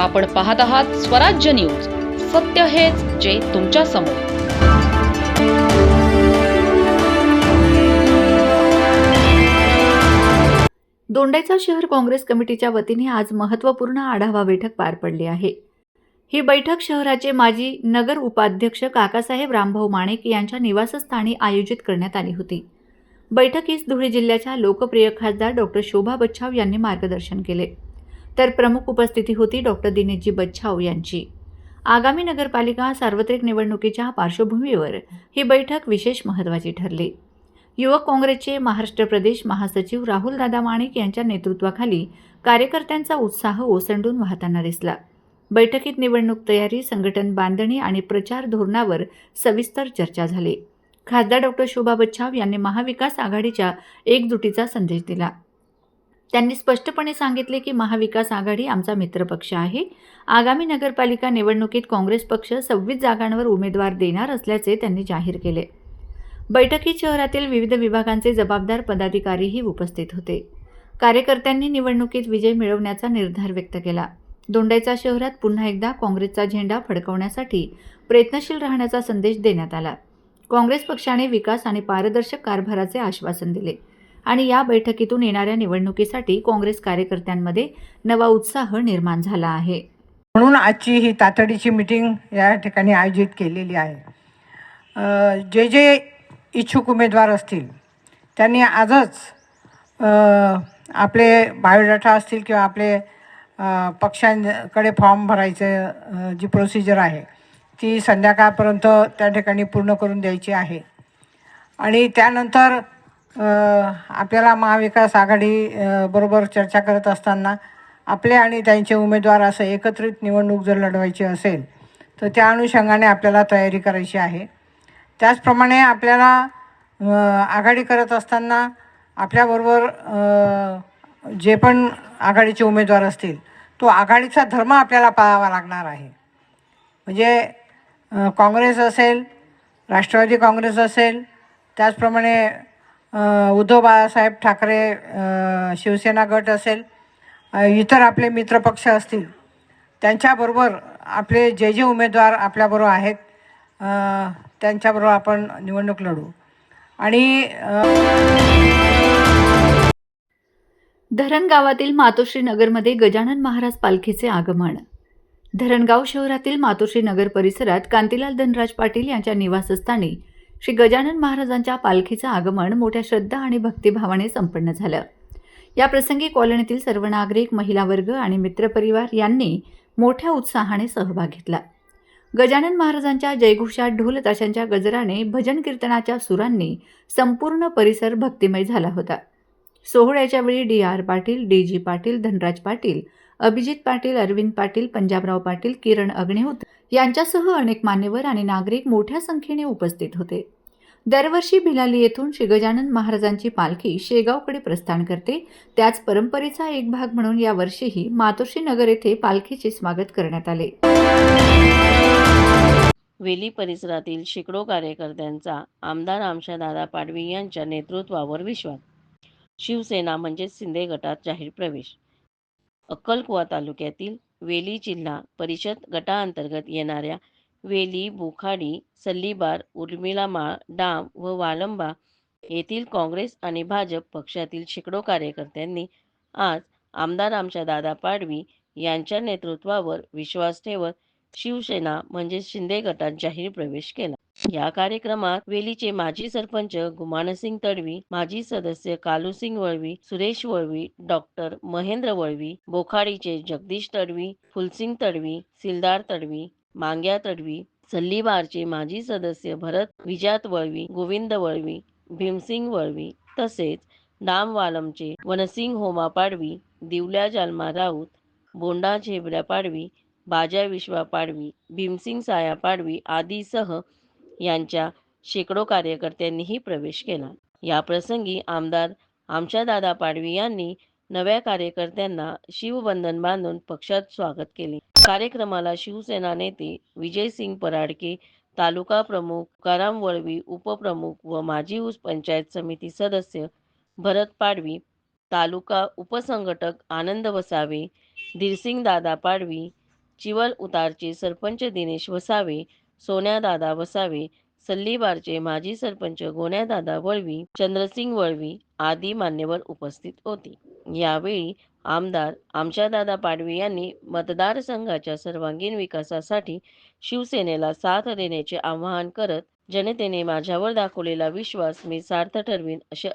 आपण पाहत आहात स्वराज्य न्यूज. सत्य हेच जे तुमच्यासमोर. दोंडाईचा शहर काँग्रेस कमिटीच्या वतीने आज महत्त्वपूर्ण आढावा बैठक पार पडली आहे. ही बैठक शहराचे माजी नगर उपाध्यक्ष काकासाहेब रामभाऊ माणेक यांच्या निवासस्थानी आयोजित करण्यात आली होती. बैठकीस धुळे जिल्ह्याच्या लोकप्रिय खासदार डॉक्टर शोभा बच्छाव यांनी मार्गदर्शन केले. तर प्रमुख उपस्थिती होती डॉक्टर दिनेशजी बच्छाव यांची. आगामी नगरपालिका सार्वत्रिक निवडणुकीच्या पार्श्वभूमीवर ही बैठक विशेष महत्त्वाची ठरली. युवक काँग्रेसचे महाराष्ट्र प्रदेश महासचिव राहुल दादा माणिक यांच्या नेतृत्वाखाली कार्यकर्त्यांचा उत्साह ओसंडून वाहताना दिसला. बैठकीत निवडणूक तयारी संघटन बांधणी आणि प्रचार धोरणावर सविस्तर चर्चा झाली. खासदार डॉक्टर शोभा बच्छाव यांनी महाविकास आघाडीच्या एकजुटीचा संदेश दिला. त्यांनी स्पष्टपणे सांगितले की महाविकास आघाडी आमचा मित्रपक्ष आहे. आगामी नगरपालिका निवडणुकीत काँग्रेस पक्ष सव्वीस जागांवर उमेदवार देणार असल्याचे त्यांनी जाहीर केले. बैठकीत शहरातील विविध विभागांचे जबाबदार पदाधिकारीही उपस्थित होते. कार्यकर्त्यांनी निवडणुकीत विजय मिळवण्याचा निर्धार व्यक्त केला. दोंडायचा शहरात पुन्हा एकदा काँग्रेसचा झेंडा फडकवण्यासाठी प्रयत्नशील राहण्याचा संदेश देण्यात आला. काँग्रेस पक्षाने विकास आणि पारदर्शक कारभाराचे आश्वासन दिले. आणि या बैठकीतून येणाऱ्या निवडणुकीसाठी काँग्रेस कार्यकर्त्यांमध्ये नवा उत्साह निर्माण झाला आहे. म्हणून आजची ही तातडीची मिटिंग या ठिकाणी आयोजित केलेली आहे. जे जे इच्छुक उमेदवार असतील त्यांनी आजच आपले बायोडाटा असतील किंवा आपले पक्षांकडे फॉर्म भरायचं जी प्रोसिजर आहे ती संध्याकाळपर्यंत त्या ठिकाणी पूर्ण करून द्यायची आहे. आणि त्यानंतर आपल्याला महाविकास आघाडी बरोबर चर्चा करत असताना आपले आणि त्यांचे उमेदवार असं एकत्रित निवडणूक जर लढवायची असेल तर त्या अनुषंगाने आपल्याला तयारी करायची आहे. त्याचप्रमाणे आपल्याला आघाडी करत असताना आपल्याबरोबर जे पण आघाडीचे उमेदवार असतील तो आघाडीचा धर्म आपल्याला पाळावा लागणार आहे. म्हणजे काँग्रेस असेल राष्ट्रवादी काँग्रेस असेल त्याचप्रमाणे उद्धव बाळासाहेब ठाकरे शिवसेना गट असेल इतर आपले मित्रपक्ष असतील त्यांच्याबरोबर आपले जे जे उमेदवार आपल्याबरोबर आहेत त्यांच्याबरोबर आपण निवडणूक लढू. आणि धरणगावातील धरण गावातील मातोश्री नगरमध्ये गजानन महाराज पालखीचे आगमन. धरणगाव शहरातील मातोश्री नगर परिसरात कांतीलाल धनराज पाटील यांच्या निवासस्थानी श्री गजानन महाराजांच्या पालखीचं आगमन मोठ्या श्रद्धा आणि भक्तिभावाने संपन्न झालं. या प्रसंगी कॉलनीतील सर्व नागरिक महिला वर्ग आणि मित्रपरिवार यांनी मोठ्या उत्साहाने सहभाग घेतला. गजानन महाराजांच्या जयघोषात ढोल ताशांच्या गजराने भजन कीर्तनाच्या सुरांनी संपूर्ण परिसर भक्तिमय झाला होता. सोहळ्याच्या वेळी D R Patil D G Patil Dhanraj Patil Abhijit Patil Arvind Patil Panjabrao Patil Kiran Agnihotra यांच्यासह अनेक मान्यवर आणि नागरिक मोठ्या संख्येने उपस्थित होते. दरवर्षी भिलाली येथून श्री गजानन महाराजांची पालखी शेगावकडे प्रस्थान करते. त्याच परंपरेचा एक भाग म्हणून यावर्षीही मातोश्री नगर येथे पालखीचे स्वागत करण्यात आले. वेली परिसरातील शेकडो कार्यकर्त्यांचा आमदार आमशादादा पाडवी यांच्या नेतृत्वावर विश्वास. शिवसेना म्हणजेच शिंदे गटात जाहीर प्रवेश. अक्कलकुवा तालुक्यातील वेली जिल्हा परिषद गटाअंतर्गत येणाऱ्या वेली बोखाडी सल्लीबार उर्मिलामाळ डाम व वालंबा येथील काँग्रेस आणि भाजप पक्षातील शेकडो कार्यकर्त्यांनी आज आमदार आमच्या दादा पाडवी यांच्या नेतृत्वावर विश्वास ठेवत शिवसेना म्हणजे शिंदे गटात जाहीर प्रवेश केला. या कार्यक्रमात वेलीचे माजी सरपंच गुमानसिंग तडवी माजी सदस्य कालूसिंग वळवी सुरेश वळवी डॉक्टर महेंद्र वळवी बोखाडीचे जगदीश तडवी फुलसिंग तडवी सिलदार तडवी मांग्या तडवी सल्लीबारचे माजी सदस्य भरत विजात वळवी गोविंद वळवी भीमसिंग वळवी तसेच डामवालमचे वनसिंग होमा पाडवी दिवल्या जालमा राऊत बोंडा झेबऱ्या पाडवी बाजा विश्वा पाडवी भीमसिंग साया पाडवी आदीसह यांच्या शेकडो कार्यकर्त्यांनीही प्रवेश केला. या प्रसंगी आमदार आमच्या दादा पाडवी यांनी नव्या कार्यकर्त्यांना शिवबंधन बांधून पक्षात स्वागत केले. कार्यक्रमाला शिवसेना नेते विजयसिंग पराडके तालुका प्रमुख तुकाराम वळवी उपप्रमुख व माजी ऊस पंचायत समिती सदस्य भरत पाडवी तालुका उपसंघटक आनंद वसावे धीरसिंग दादा पाडवी चिवल उतारचे सरपंच दिनेश वसावे सोन्यादादा वसावे सल्लीबारचे माजी सरपंच गोण्यादादा वळवी चंद्रसिंग वळवी आदी मान्यवर उपस्थित होते. यावेळी आमदार आमच्यादादा पाडवी यांनी मतदारसंघाच्या सर्वांगीण विकासासाठी शिवसेनेला साथ देण्याचे आवाहन करत जनतेने माझ्यावर दाखवलेला विश्वास मी सार्थ ठरवीन असे